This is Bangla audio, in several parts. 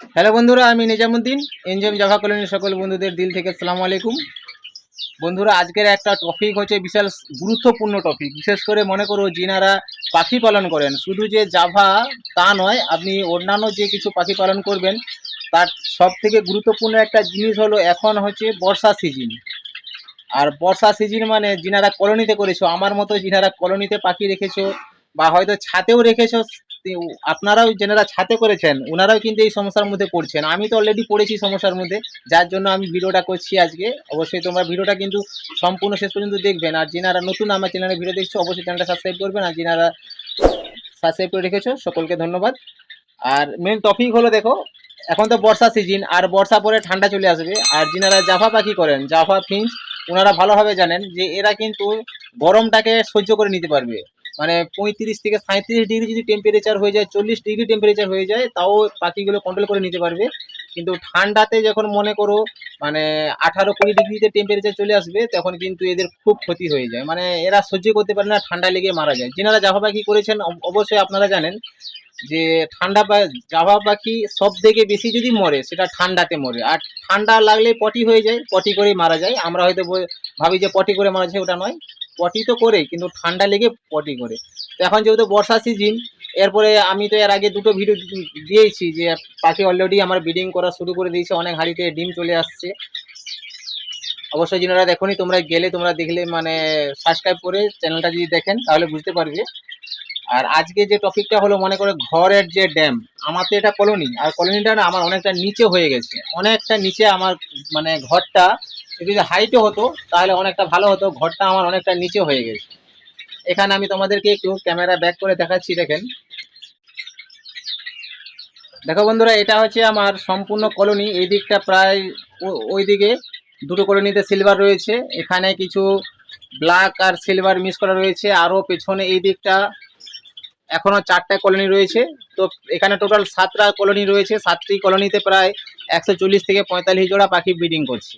হ্যালো বন্ধুরা, আমি নিজামুদ্দিন এনজিএম জাভা কলোনির সকল বন্ধুদের দিল থেকে সালাম আলাইকুম। বন্ধুরা, আজকের একটা টপিক হচ্ছে বিশাল গুরুত্বপূর্ণ টপিক বিশেষ করে মনে করো যিনারা পাখি পালন করেন, শুধু যে জাভা তা নয়, আপনি অন্যান্য যে কিছু পাখি পালন করবেন, তার সব থেকে গুরুত্বপূর্ণ একটা জিনিস হলো এখন হচ্ছে বর্ষা সিজন আর বর্ষা সিজন মানে যিনারা কলোনিতে করেছ, আমার মতো যিনারা কলোনিতে পাখি রেখেছো, বা হয়তো ছাতেও রেখেছো আপনারাও যেনারা ছাতে করেছেন ওনারাও কিন্তু এই সমস্যার মধ্যে পড়ছেন। আমি তো অলরেডি পড়েছি সমস্যার মধ্যে, যার জন্য আমি ভিডিওটা করছি আজকে। অবশ্যই তোমরা ভিডিওটা কিন্তু সম্পূর্ণ শেষ পর্যন্ত দেখবেন। আর যেনারা নতুন আমার চ্যানেলে ভিডিও দেখছ, অবশ্যই চ্যানেলটা সাবস্ক্রাইব করবেন। আর যেনারা সাবস্ক্রাইব করে রেখেছো, সকলকে ধন্যবাদ। আর মেন টপিক হলো দেখো, এখন তো বর্ষা সিজন আর বর্ষা পরে ঠান্ডা চলে আসবে। আর যিনারা জাফা পাখি করেন, জাফা ফিঞ্চ ওনারা ভালোভাবে জানেন যে এরা কিন্তু গরমটাকে সহ্য করে নিতে পারবে। মানে পঁয়ত্রিশ থেকে সাঁত্রিশ ডিগ্রি যদি টেম্পারেচার হয়ে যায়, চল্লিশ ডিগ্রি টেম্পারেচার হয়ে যায়, তাও পাখিগুলো কন্ট্রোল করে নিতে পারবে। কিন্তু ঠান্ডাতে যখন মনে করো মানে আঠারো কুড়ি ডিগ্রিতে টেম্পারেচার চলে আসবে, তখন কিন্তু এদের খুব ক্ষতি হয়ে যায়। মানে এরা সহ্য করতে পারে না ঠান্ডা লেগে মারা যায়। যেনারা জাভা পাখি করেছেন অবশ্যই আপনারা জানেন যে ঠান্ডা জাভা পাখি সব থেকে বেশি যদি মরে, সেটা ঠান্ডাতে মরে। আর ঠান্ডা লাগলে পটি হয়ে যায়, পটি করেই মারা যায়। আমরা হয়তো ভাবি যে পটি করে মারা যায়, ওটা নয়। পটি তো করে কিন্তু ঠান্ডা লেগে পটি করে। তো এখন যেহেতু বর্ষা সিজন এরপরে আমি তো এর আগে দুটো ভিডিও দিয়েছি যে পাখি অলরেডি আমার ব্রিডিং করা শুরু করে দিয়েছে, অনেক হাঁড়িতে ডিম চলে আসছে। অবশ্যই যিনারা দেখোনি, তোমরা গেলে তোমরা দেখলে মানে সাবস্ক্রাইব করে চ্যানেলটা যদি দেখেন, তাহলে বুঝতে পারবে। আর আজকে যে টপিকটা হলো, মনে করে ঘরের যে ড্যাম আমার তো এটা কলোনি আর কলোনিটা না আমার অনেকটা নিচে হয়ে গেছে। অনেকটা নিচে আমার মানে ঘরটা যদি হাইটে হতো, তাহলে অনেকটা ভালো হতো। ঘরটা আমার অনেকটা নিচে হয়ে গেছে। এখানে আমি তোমাদেরকে একটু ক্যামেরা ব্যাক করে দেখাচ্ছি, দেখেন। দেখো বন্ধুরা, এটা হচ্ছে আমার সম্পূর্ণ কলোনি। এই দিকটা প্রায় ওই দিকে দুটো কলোনিতে সিলভার রয়েছে। এখানে কিছু ব্ল্যাক আর সিলভার মিস করা রয়েছে। আরও পেছনে এই দিকটা এখনও চারটা কলোনি রয়েছে। তো এখানে টোটাল সাতটা কলোনি রয়েছে। সাতটি কলোনিতে প্রায় একশো চল্লিশ থেকে পঁয়তাল্লিশ জোড়া পাখি ব্রিডিং করছে।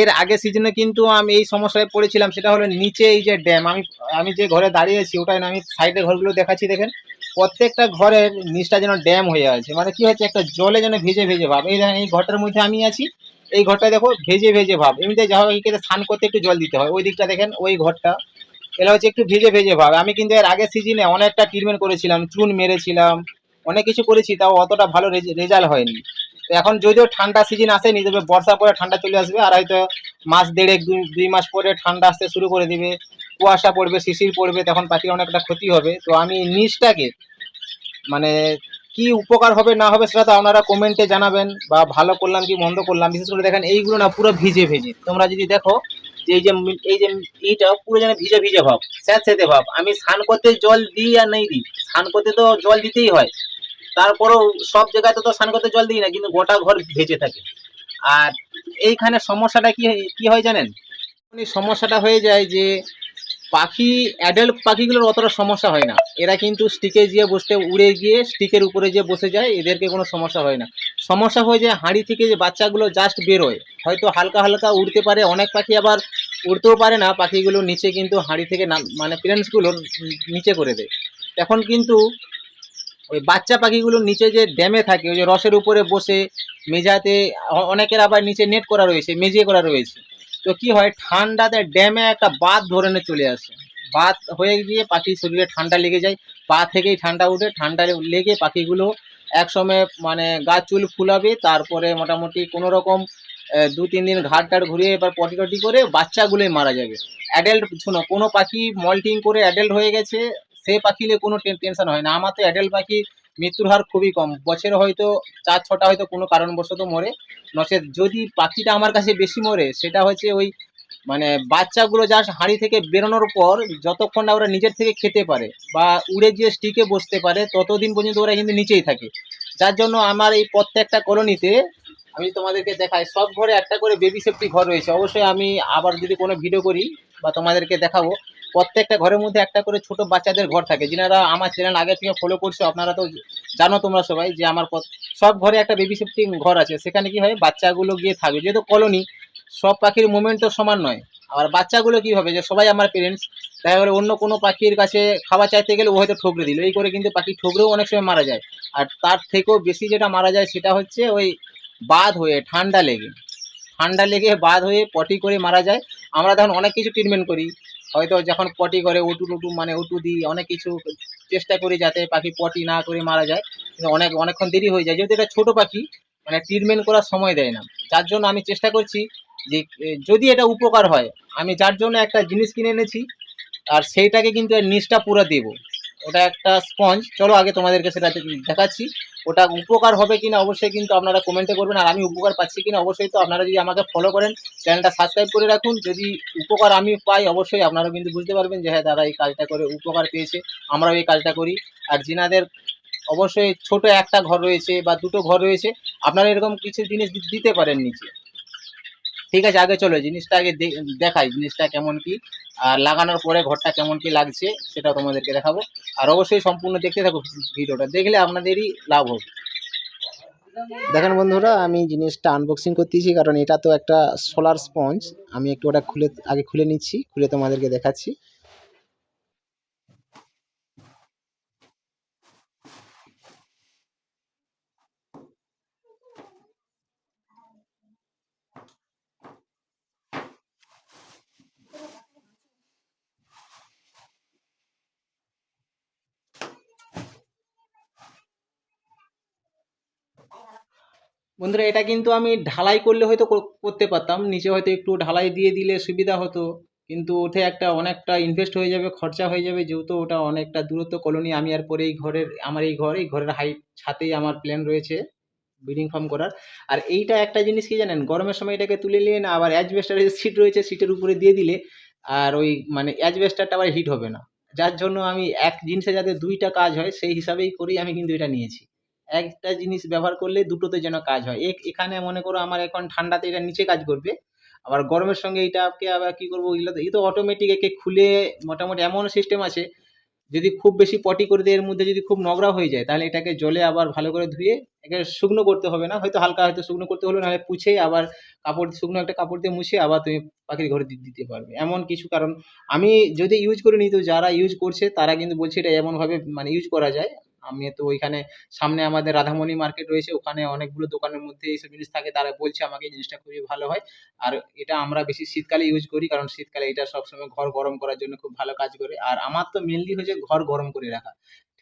এর আগে সিজনে কিন্তু আমি এই সমস্যায় পড়েছিলাম, সেটা হলো নিচে এই যে ড্যাম আমি আমি যে ঘরে দাঁড়িয়েছি ওটাই না, আমি সাইডে ঘরগুলো দেখাচ্ছি, দেখেন। প্রত্যেকটা ঘরের নিচটা যেন ড্যাম হয়ে আছে। মানে কি হচ্ছে একটা জলে যেন ভেজে ভেজে ভাব। এই দেখেন, এই ঘরটার মধ্যে আমি আছি, এই ঘরটা দেখো ভেজে ভেজে ভাব। এমনিতে যা হোক স্নান করতে একটু জল দিতে হয়। ওই দিকটা দেখেন, ওই ঘরটা। এটা হচ্ছে একটু ভেজে ভেজে ভাব। আমি কিন্তু এর আগের সিজনে অনেকটা ট্রিটমেন্ট করেছিলাম, চুন মেরেছিলাম, অনেক কিছু করেছি, তাও অতটা ভালো রেজাল্ট হয়নি। এখন যদিও ঠান্ডা সিজন আসেনি তবে বর্ষা পরে ঠান্ডা চলে আসবে, আর হয়তো মাস দেড়েক, দুই মাস পরে ঠান্ডা আসতে শুরু করে দিবে। কুয়াশা পড়বে, শিশির পড়বে, তখন পাখির অনেকটা ক্ষতি হবে। তো আমি নিচটাকে মানে কি উপকার হবে, না হবে সেটা তো আপনারা কমেন্টে জানাবেন, বা ভালো করলাম কি মন্দ করলাম, বিশেষ করে দেখেন এইগুলো না পুরো ভিজে ভেজে। তোমরা যদি দেখো, যে এই যে এই যে এইটা পুরো যেন ভিজে ভিজে ভাব, স্যাঁতস্যাঁতে ভাব। আমি স্নান করতে জল দিই আর নেই দিই। স্নান করতে তো জল দিতেই হয়। তারপরেও সব জায়গায় তো স্নান করতে জল দিই না, কিন্তু গোটা ঘর ভেজে থাকে। আর এইখানে সমস্যাটা কি কি হয় জানেন? সমস্যাটা হয়ে যায় যে পাখি অ্যাডাল্ট পাখিগুলোর অতটা সমস্যা হয় না। এরা কিন্তু স্টিকে গিয়ে বসতে, উড়ে গিয়ে স্টিকের উপরে যে বসে যায়, এদেরকে কোনো সমস্যা হয় না। সমস্যা হয়ে যায় হাঁড়ি থেকে যে বাচ্চাগুলো জাস্ট বেরোয়। হয়তো হালকা হালকা উড়তে পারে, অনেক পাখি আবার উড়তেও পারে না, পাখিগুলো নিচে কিন্তু হাঁড়ি থেকে মানে প্যারেন্টসগুলো নিচে করে দেয়। এখন কিন্তু ওই বাচ্চা পাখিগুলো নিচে যে ড্যামে থাকে, ওই যে রসের উপরে বসে মেজাতে অনেকের আবার নিচে নেট করা রয়েছে মেজে করা রয়েছে। তো কি হয়, ঠান্ডাতে ড্যামে একটা বাত ধরনের চলে আসে। বাত হয়ে গিয়ে পাখির শরীরে ঠান্ডা লেগে যায়, পা থেকেই ঠান্ডা উঠে, ঠান্ডা লেগে পাখিগুলো একসময় মানে গা চুল ফুলাবে, তারপরে মোটামুটি কোনো রকম দু তিন দিন ঘাট টাট ঘুরিয়ে এবার পটি টটি করে বাচ্চাগুলোই মারা যাবে। অ্যাডাল্ট, শোনো, কোনো পাখি মল্টিং করে অ্যাডাল্ট হয়ে গেছে সে পাখিলে কোনো টেনশন হয় না। আমার তো অ্যাডাল্ট পাখি মৃত্যুর হার খুবই কম। বছরে হয়তো চার, ছটা হয়তো কোনো কারণবশত মরে। নচেত যদি পাখিটা আমার কাছে বেশি মরে, সেটা হচ্ছে ওই মানে বাচ্চাগুলো জাস্ট হাঁড়ি থেকে বেরোনোর পর যতক্ষণ না ওরা নিজের থেকে খেতে পারে বা উড়ে গিয়ে স্টিকে বসতে পারে, ততদিন পর্যন্ত ওরা কিন্তু নিচেই থাকে। যার জন্য আমার এই প্রত্যেকটা কলোনিতে আমি তোমাদেরকে দেখাই, সব ঘরে একটা করে বেবি সেফটি ঘর রয়েছে। অবশ্যই আমি আবার যদি কোনো ভিডিও করি বা তোমাদেরকে দেখাবো প্রত্যেকটা ঘরের মধ্যে একটা করে ছোট বাচ্চাদের ঘর থাকে। যিনারা আমার চ্যানেল আগে থেকে ফলো করছ, আপনারা তো জানো তোমরা সবাই যে আমার সব ঘরে একটা বেবি সেফটি ঘর আছে। সেখানে কি হয়, বাচ্চাগুলো গিয়ে থাকবে। যেহেতু কলোনি সব পাখির মুভমেন্ট তো সমান নয়। আর বাচ্চাগুলো কি হবে যে, সবাই আমার পেরেন্টস দেখা গেলো অন্য কোনো পাখির কাছে খাবার চাইতে গেলে ও হয়তো ঠোকরে দিল। এই করে কিন্তু পাখি ঠোকরেও অনেক সময় মারা যায়। আর তার থেকেও বেশি যেটা মারা যায় সেটা হচ্ছে ওই বাদ হয়ে, ঠান্ডা লেগে। ঠান্ডা লেগে বাদ হয়ে পটি করে মারা যায়। আমরা তখন অনেক কিছু ট্রিটমেন্ট করি হয়তো যখন পটি করে, উটু টুটু মানে উটু দিই, অনেক কিছু চেষ্টা করি যাতে পাখি পটি না করে মারা যায়। কিন্তু অনেক, অনেকক্ষণ দেরি হয়ে যায়। যেহেতু এটা ছোটো পাখি মানে ট্রিটমেন্ট করার সময় দেয় না। যার জন্য আমি চেষ্টা করছি যে যদি এটা উপকার হয়, আমি যার জন্য একটা জিনিস কিনে এনেছি, আর সেইটাকে কিন্তু এর নিচটা পুরো দেবো। ওটা একটা স্পঞ্জ চলো আগে তোমাদেরকে সেটা দেখাচ্ছি। ওটা উপকার হবে কিনা অবশ্যই কিন্তু আপনারা কমেন্টে করবেন। আর আমি উপকার পাচ্ছি কিনা অবশ্যই তো আপনারা যদি আমাকে ফলো করেন চ্যানেলটা সাবস্ক্রাইব করে রাখুন। যদি উপকার আমি পাই অবশ্যই আপনারা কিন্তু বুঝতে পারবেন যে হ্যাঁ দাদা এই কাজটা করে উপকার পেয়েছে। আমরাও এই কাজটা করি। আর যিনাদের অবশ্যই ছোট একটা ঘর রয়েছে বা দুটো ঘর রয়েছে, আপনারা এরকম কিছু জিনিস দিতে পারেন নিচে। ঠিক আছে, আগে চলো জিনিসটা আগে দেখাই জিনিসটা কেমন কি, আর লাগানোর পরে ঘরটা কেমন কি লাগছে সেটা তোমাদেরকে দেখাবো। আর অবশ্যই সম্পূর্ণ দেখতে থাকো ভিডিওটা, দেখলে আপনাদেরই লাভ হবে। দেখেন বন্ধুরা, আমি জিনিসটা আনবক্সিং করতেছি, কারণ এটা তো একটা সোলার স্পঞ্জ আমি একটু ওটা খুলে, আগে খুলে নিচ্ছি, খুলে তোমাদেরকে দেখাচ্ছি। বন্ধুরা, এটা কিন্তু আমি ঢালাই করলে হয়তো কর- করতে পারতাম। নিচে হয়তো একটু ঢালাই দিয়ে দিলে সুবিধা হতো। কিন্তু ওঠে একটা অনেকটা ইনভেস্ট হয়ে যাবে, খরচা হয়ে যাবে। যেহেতু ওটা অনেকটা দূরত্ব কলোনি আমি আর পরে এই ঘরের, আমার এই ঘর, এই ঘরের হাইট ছাতেই আমার প্ল্যান রয়েছে ব্রিডিং ফার্ম করার। আর এইটা একটা জিনিস কি জানেন, গরমের সময় এটাকে তুলে নিয়ে না, আবার অ্যাজবেস্টারের সিট রয়েছে সিটের উপরে দিয়ে দিলে আর ওই মানে অ্যাজবেস্টারটা আবার হিট হবে না। যার জন্য আমি এক জিনিসে যাতে দুইটা কাজ হয়, সেই হিসাবেই করেই আমি কিন্তু এটা নিয়েছি। একটা জিনিস ব্যবহার করলে দুটোতে যেন কাজ হয়। এক, এখানে মনে করো আমার এখন ঠান্ডাতে এটা নিচে কাজ করবে। আবার গরমের সঙ্গে এইটাকে আবার কি করব, এগুলো এই তো অটোমেটিক একে খুলে মোটামুটি এমন সিস্টেম আছে, যদি খুব বেশি পটি করে দেয়, এর মধ্যে যদি খুব নোংরা হয়ে যায়, তাহলে এটাকে জলে আবার ভালো করে ধুয়ে একে শুকনো করতে হবে না। হয়তো হালকা হয়তো শুকনো করতে হলো, নাহলে পুছে আবার কাপড়, শুকনো একটা কাপড় দিয়ে মুছে আবার তুমি পাখির ঘরে দিতে পারবে। এমন কিছু কারণ। আমি যদি ইউজ করিনি, তো যারা ইউজ করছে, তারা কিন্তু বলছে এটা এমনভাবে মানে ইউজ করা যায়। আমি তো ওইখানে সামনে আমাদের রাধামণি মার্কেট রয়েছে, ওখানে অনেকগুলো দোকানের মধ্যে এইসব জিনিস থাকে, তারা বলছে আমাকে এই জিনিসটা খুবই ভালো হয়। আর এটা আমরা বেশি শীতকালে ইউজ করি, কারণ শীতকালে এটা সবসময় ঘর গরম করার জন্য খুব ভালো কাজ করে। আর আমার তো মেনলি হচ্ছে ঘর গরম করে রাখা।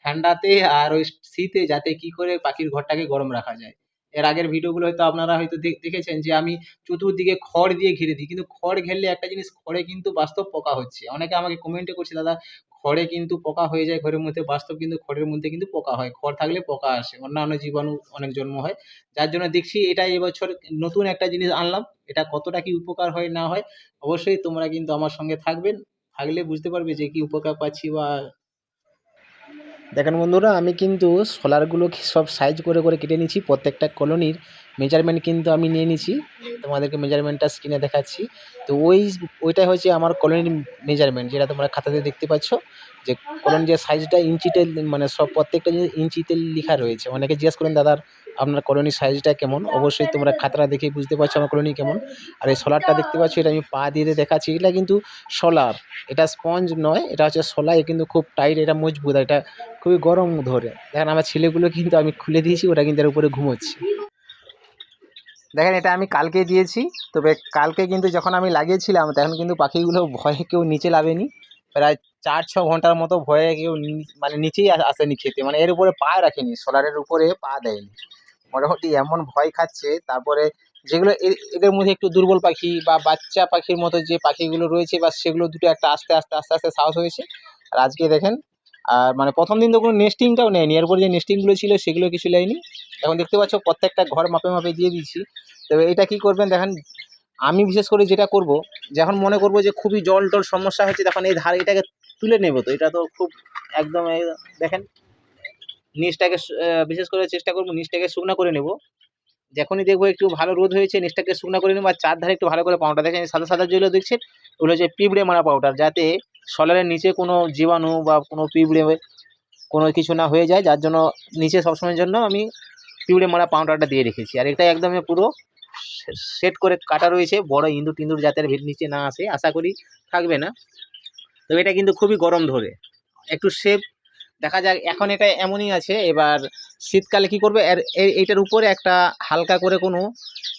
ঠান্ডাতে আর ওই শীতে যাতে কি করে পাখির ঘরটাকে গরম রাখা যায়। এর আগের ভিডিওগুলো হয়তো আপনারা হয়তো দেখ- দেখেছেন যে আমি চতুর্দিকে খড় দিয়ে ঘিরে দিই, কিন্তু খড় ঘেরলে একটা জিনিস খড়ে কিন্তু বাস্তব পোকা হচ্ছে। অনেকে আমাকে কমেন্টে করছে, দাদা খড়ে কিন্তু পোকা হয়ে যায়, ঘরের মধ্যে বাস্তব কিন্তু খড়ের মধ্যে কিন্তু পোকা হয়। খড় থাকলে পোকা আসে, অন্যান্য জীবাণু অনেক জন্ম হয়। যার জন্য দেখছি এটা এবছর নতুন একটা জিনিস আনলাম, এটা কতটা কি উপকার হয় না হয়, অবশ্যই তোমরা কিন্তু আমার সঙ্গে থাকবেন। থাকলে বুঝতে পারবে যে কি উপকার পাচ্ছি বা দেখেন বন্ধুরা, আমি কিন্তু সোলারগুলো সব সাইজ করে করে কেটে নিয়েছি। প্রত্যেকটা কলোনির মেজারমেন্ট কিন্তু আমি নিয়ে নিয়েছি। তোমাদেরকে মেজারমেন্টটা স্ক্রিনে দেখাচ্ছি। তো ওই, ওইটাই হচ্ছে আমার কলোনির মেজারমেন্ট যেটা তোমরা খাতাতে দেখতে পাচ্ছ। যে কলোনির যে সাইজটা ইঞ্চিতে মানে সব প্রত্যেকটা ইঞ্চিতে লেখা রয়েছে। অনেকে জিজ্ঞেস করেন দাদার আপনার কলোনির সাইজটা কেমন? অবশ্যই তোমরা খাতাটা দেখে বুঝতে পারছ আমার কলোনি কেমন। আর এই সোলারটা দেখতে পাচ্ছ, এটা আমি পা দিয়ে দেখাচ্ছি। এটা কিন্তু সোলার এটা স্পঞ্জ নয়, এটা হচ্ছে সোলার কিন্তু খুব টাইট এটা মজবুত এটা খুবই গরম ধরে। দেখেন, আমার ছেলেগুলো কিন্তু আমি খুলে দিয়েছি ওটা কিন্তু এর উপরে ঘুমোচ্ছে। দেখেন, এটা আমি কালকে দিয়েছি, তবে কালকে কিন্তু যখন আমি লাগিয়েছিলাম, তখন কিন্তু পাখিগুলো ভয়ে কেউ নিচে লাভেনি প্রায় চার, ছ ঘণ্টার মতো ভয়ে কেউ মানে নিচেই আসেনি খেতে। মানে এর উপরে পা রাখেনি সোলারের উপরে পা দেয়নি। মোটামুটি এমন ভয় খাচ্ছে, তারপরে যেগুলো এদের মধ্যে একটু দুর্বল পাখি বা বাচ্চা পাখির মতো যে পাখিগুলো রয়েছে বা সেগুলো দুটো একটা আস্তে আস্তে আস্তে আস্তে সাহস হয়েছে। আর আজকে দেখেন, আর মানে প্রথম দিন তো কোনো নেস্টিংটাও নেয়নি, এরপর যে নেস্টিংগুলো ছিল সেগুলো কিছু নেয়নি এখন দেখতে পাচ্ছ প্রত্যেকটা ঘর মাপে মাপে দিয়ে দিচ্ছি তবে এটা কি করবেন দেখেন, আমি বিশেষ করে যেটা করব, যখন মনে করব যে খুবই জল টল সমস্যা হচ্ছে, তখন এই ধারে এটাকে তুলে নেব। তো এটা তো খুব একদম দেখেন নিচটাকে বিশেষ করে চেষ্টা করব নিচটাকে শুকনা করে নেব। যখনই দেখব একটু ভালো রোদ হয়েছে, নিচটাকে শুকনা করে নেব, আর চারধারে একটু ভালো করে পাউডার দেখেন সাদা সাদা যেগুলো দেখছেন, ওগুলো হচ্ছে পিঁপড়ে মারা পাউডার যাতে সলারের নিচে কোনো জীবাণু বা কোনো পিঁপড়ে কোনো কিছু না হয়ে যায়, যার জন্য নিচে সবসময়ের জন্য আমি পিঁপড়ে মারা পাউডারটা দিয়ে রেখেছি। আর এটা একদমই পুরো সেট করে কাটা রয়েছে, বড় ইঁদুর টিন্দুর ভেত নিচে না আসে, আশা করি থাকবে না। তবে এটা কিন্তু খুবই গরম ধরে, একটু সেফ দেখা যাক, এখন এটা এমনই আছে, এবার শীতকালে কি করবে? এর এই- এইটার উপরে একটা হালকা করে কোনো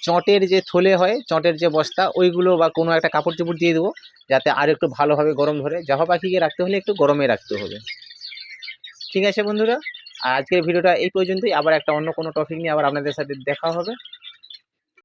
চটের যে থলে হয়, চটের যে বস্তা, ওইগুলো বা কোনো একটা কাপড় চোপড় দিয়ে দেবো, যাতে আর একটু ভালোভাবে গরম ধরে। জাহা পাখিকে রাখতে হলে একটু গরমে রাখতে হবে। ঠিক আছে বন্ধুরা আর আজকের ভিডিওটা এই পর্যন্তই। আবার একটা অন্য কোনো টপিক নিয়ে আবার আপনাদের সাথে দেখা হবে।